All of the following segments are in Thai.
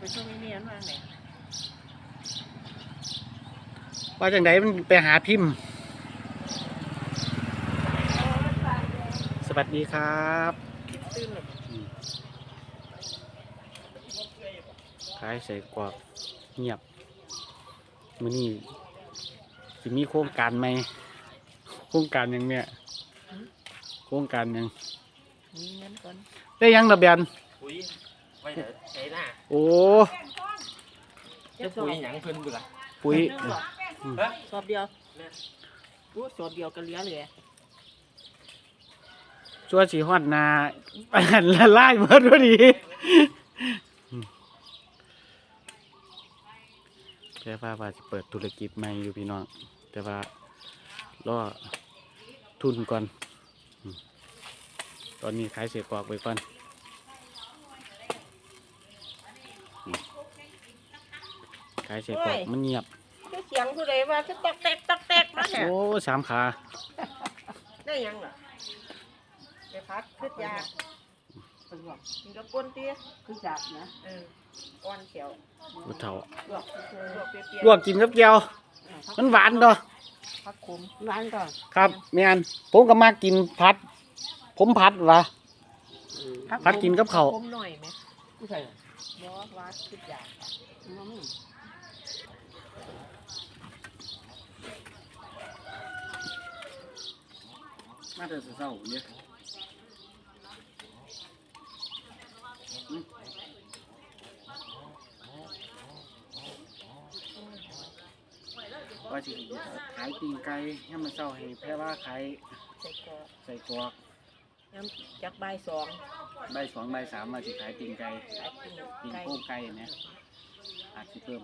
ไปช่วงนี้เนี่ยมาไหนว่าจังไดมันไปหาพิมพ์ สวัสดีครับตื่นหรอขายใส่กรอกเงียบมื้อนี้สิมีโครงการไหม โครงการหยังเนี่ยโครงการหยังมีเงินก่อนได้ยังระเบียนปุ๋ย ไว้เถอะใช้หน้าโอ้จะปุ๋ยหยังเพิ่นเบื่อปุ๋ยเงินหรอฮะสอบเดียวรู้สอบเดียวกันเหลี้ยเลยชัวสีฮอดหนาอันละลายหมดพอดีแค่ว่าว่าจะเปิดธุรกิจใหม่อยู่พี่น้องแต่ว่ารอทุนก่อนอืมตอนนี้ขายเสียกรอกไปก่อนอืมขายเสียกรอกมันเงียบคือเสียงผู้ใดว่าคือตอกแตกตอกแตกมาเนี่ยโอ้สามขาได้ยังเหรอไปพักขึ้นยากินกับปนเตี้ยคือจับนะเออก้อนเขียวบุเฒ่าลวกลวกเปรี้ยวลวกกินกับแก้วมันหวานดอๆพักคุมร้านก่อนครับแม่นผมก็มากินพัด ผมพัดวะพักกินกับข้าวคุมหน่อยไหมผู้ใส่บ่ว่าขึ้นยา น้ำ มาแต่เช้าเนี่ยว่าสิขายปีงไก่ให้มันเช้าให้แพ่ว่าขายใส่กรอกใส่กรอกย้ำจักใบายสองใบสองใบสามมาสิขายปีงไก่ขายปิ้งปีงไก่โค้งไก่เนี่ยอาจจะเพิ่ม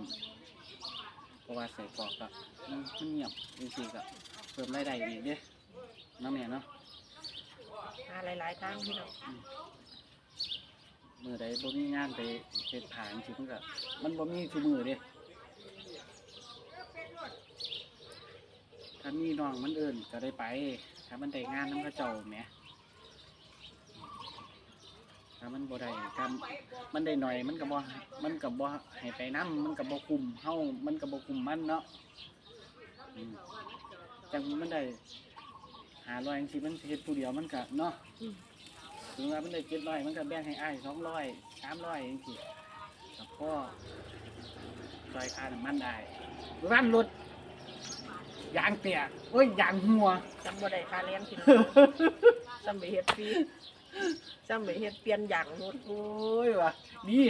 เพราะว่าใส่กรอกก็มันมันเงียบจริงๆก็เพิ่มรายได้อีกเด้เน้องแม่เนาะหาหลายๆทางพี่น้องมือใดบ่มีงานไปเฮ็ดผางสิมันก็มันบ่มีทุกมือเด้ถ้ามีน้องมันเอิ้นก็ได้ไป ถ้ามันได้งานนำเขาเจ้าแหมถ้ามันบ่ได้ถ้ามันได้หน่อยมันก็บ่มันก็บ่ให้ไปนํมันก็บ่คุมเฮามันก็บ่คุมมันเนาะอืมจังมันได้ หาร้อยจังซี่มันเฮ็ดผู้เดียวมันก็เนาะถึงว่ามันได้เจ็ดร้อยมันก็แบ่งให้อ้ายสองร้อยสามร้อยอย่างที่แล้วก็ซอยค่าน้ำมันได้ร้านรถยางเตียโอ้ยยางหัว จำบ่ได้ค่าเลี้ยงพี่น้องจำไปเฮ็ดฟรีจำไปเฮ็ดเปลี่ยนอย่างรถโอ้ยว่ะดี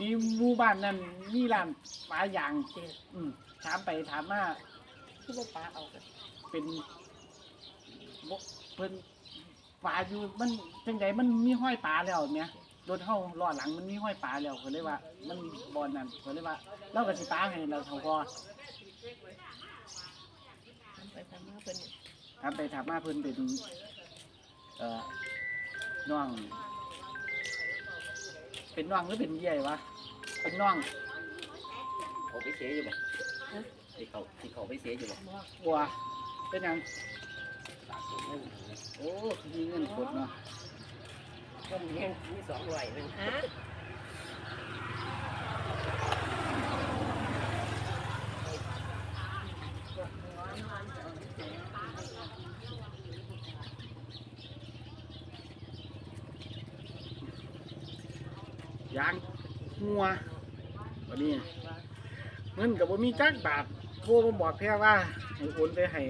ดีหมู่บ้านนั่นมีร้านปลายางเจ็ดอืมถามไปถามมาที่บ่ปลาเอากันเป็น บกเพิ่นปลาอยู่มันจังไดมันมีห้อยปลาแล้วเนี่ยรถเฮาล้อหลังมันมีห้อยปลาแล้วก็เลยว่า มันบอลนั่นก็เลยว่าเราก็สิปลาให้เราเท่าพอทำไปทำมาเป็นถามไปถามมาเพิ่นเป็นเอ่อน้อง เป็นน้องหรือเป็นใหญ่วะเป็นน้องเขาไปเสียอยู่บ่ที่เขาที่เขาไปเสียอยู่บ่บัวเป็นหยัง โอ้มีเงินกดเนาะก็มีแค่มีสองร้อยหนึงฮะยางงัววันนี้เงินกับบ่มีจักบาทโทรมาบอกแค่ว่าให้โอนไปให้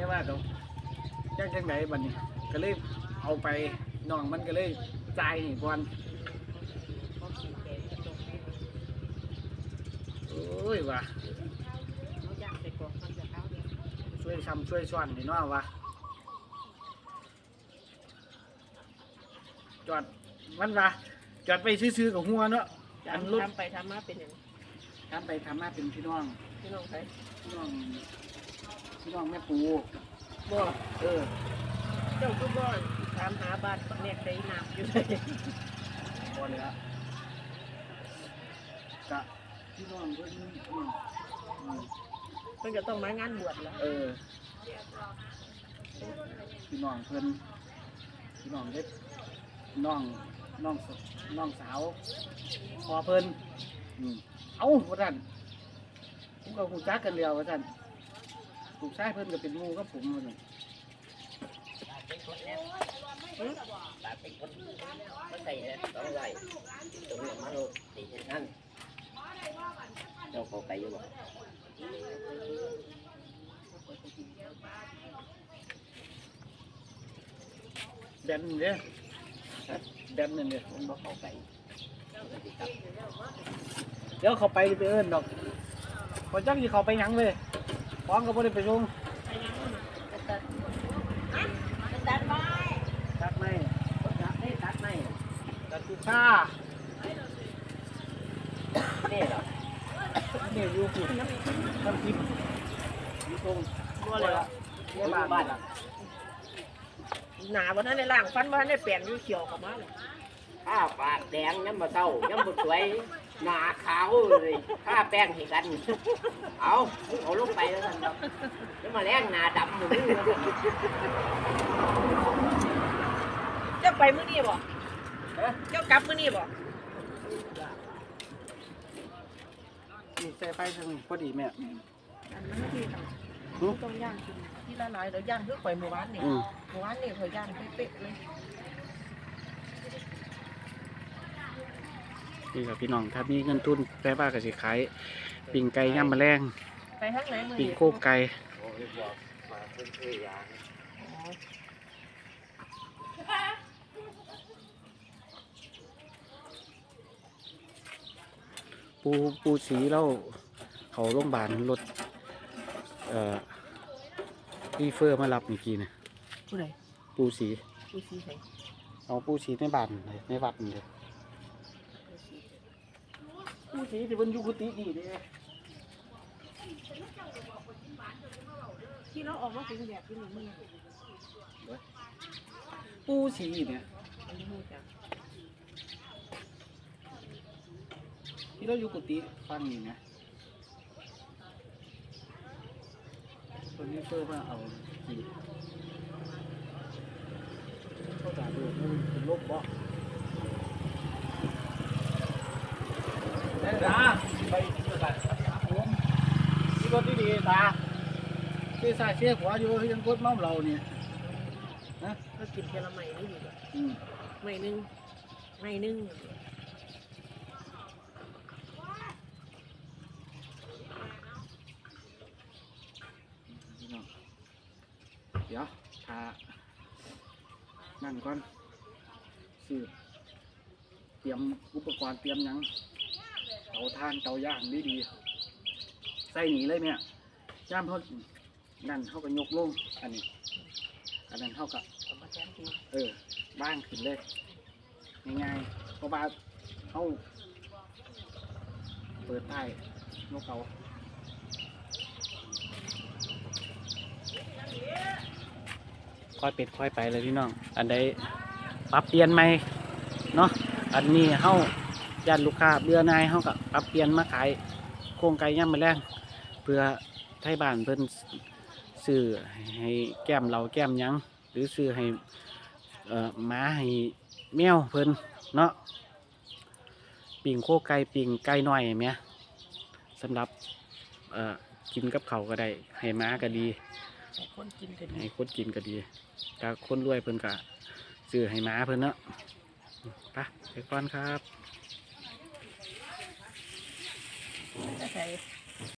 แค่ว่าตรงจักจังไดบัดนี้ ก็เลยเอาไปน้องมันก็เลยจ่ายให้ก่อนโอ้ยว่ะเอาย่างใส่กล่องมันจะเอาเดี๋ยวช่วยซ้ำช่วยซ้อนนี่เนาะวะจอดมันวะจอดไปซื้อๆกับหัวเนาะอันรถทำไปทำมาเป็นอย่างทำไปทำมาเป็นพี่น้องพี่น้องไปพี่น้อง พี่น้องแม่ปูบ่เออ เจ้าก็บ่ถามหาบ้านแนกได้น้ำอยู่เลยพอเลยละกะพี่น้องเพิ่นอืมอืมมันก็ต้องมางานบวชแล้วเออพี่น้องเพิ่นพี่น้องเล็กน้องน้องสน้องสาวพอเพิ่นอืมเอ้าว่าท่านผมก็หูจักกันแล้วว่าท่าน ลูกชายเพิ่นก็เป็นหมูกับผมว่าซั่นตาเป็นคนมันใส่ต้องไหลตรงนี้มาโลตีเช่นนั้นเจ้าเขาไปอยู่บ่แบนเด้อแบนนั่นเด้อมันบ่เขาไปเดี๋ยวเขาไปไปเอิ้นดอกพอจักสิเขาไปหยังเลย ฟ้องก็บ่ได้ไปส่งตัดไม้ตัดไม่ตัดไม่ตัดไม่ตัดกูค่านี่เหรอเนี่ยอยู่กูน้ำทิพย์อยู่ตรงบัวเลยล่ะในบ้านบ้านล่ะหนาบ่ทันได้ล้างฟันบ่ทันได้แปรงอยู่เขียวเข้ามาเลยข้าวปากแดงย้ำมาเศร้าย้ำบุสวย หน้าขาวเลยข้าแป้งให้กัน เอาเอาลงไปแล้วกันครับย้ำมาแรงหน้าดำหมดเลยเจ้าไปมื้อนี้บ่เจ้ากลับมื้อนี้บ่นี่ใส่ไฟทางนี้พอดีแม่อันนั้นที่ต้องหือต้องย่างกินที่ละลายแล้วย่างเพื่อข่อยเมื่อวานนี่อืมเมื่อวานนี่ข่อยย่างเป๊ะๆเลย นี่ครับพี่น้องถ้ามีเงินทุนแปลว่าก็สิขายปิ่งไก่ย่ำแมลงไปทางไหนมื้อปิ่งนี้โคกไก่โอ้ยบอกมาเพื่อนช่วยยางอ๋อปูปูสีแล้วเขาโรงพยาบาลรถเอ่อรีเฟอร์มารับเมื่อกี้นะผู้ใดปูสีผู้ชี้ไสเอาปูสีในบ้านเลยในวัดนี่เลย ปูสีที่บนอยุกุตินี่เลยที่เราออกมาเป็นแบบนี้มื้อนี้ปูสีเนี่ยอันนี้ฮู้จักที่เราอยู่กุฏิฟังนี่นะคนนี้เฟอร์มาเอาสีเขาจ่าดูมันเป็นโรคบ่ตาไปผม ที่รถดีๆตาเชี่ยสายเชี่ยขวาอยู่ยังกดเมาเราเนี่ยก็กินแค่ละไม้นี่ดีกว่าอืมไม้หนึงไม้หนึงพี่น้องเดี๋ยวชานั่นก่อนสืบเตรียมอุปกรณ์เตรียมหยังเตาท่านเตาย่างดีดีๆ ใส่หนีเลยเนี่ยย่ามเขานั่นเขาก็ยกลงอันนี้ อันนั้นเขาก็เอามาแทนที่เออบ้างขึ้นเลยง่ายๆเพราะว่าเขาเปิดใต้นกเขาค่อยเป็ดค่อยไปเลยพี่น้อง อันใดปรับเปลี่ยนไหมเนาะอันนี้เฮาญาติลูกค้าเบื่อนายเฮาก็ปรับเปลี่ยนมาขาย โครงไก่ย่ำมาแรงเพื่อไทยบ้านเพิ่นซื้อให้แก้มเราแก้มหยังหรือซื้อให้เอ่อหมาให้แมวเพิ่นเนาะปิ่งโคไก่ปิ่งไก่น้อยแหม่สำหรับเอ่อกินกับเขาวก็ได้ให้หมาก็ดีให้คนกินกันให้คนกินก็ดีถ้าคนรวยเพิ่นก็ซื้อให้หมาเพิ่นเนาะไปไปก่อนครับ ใส่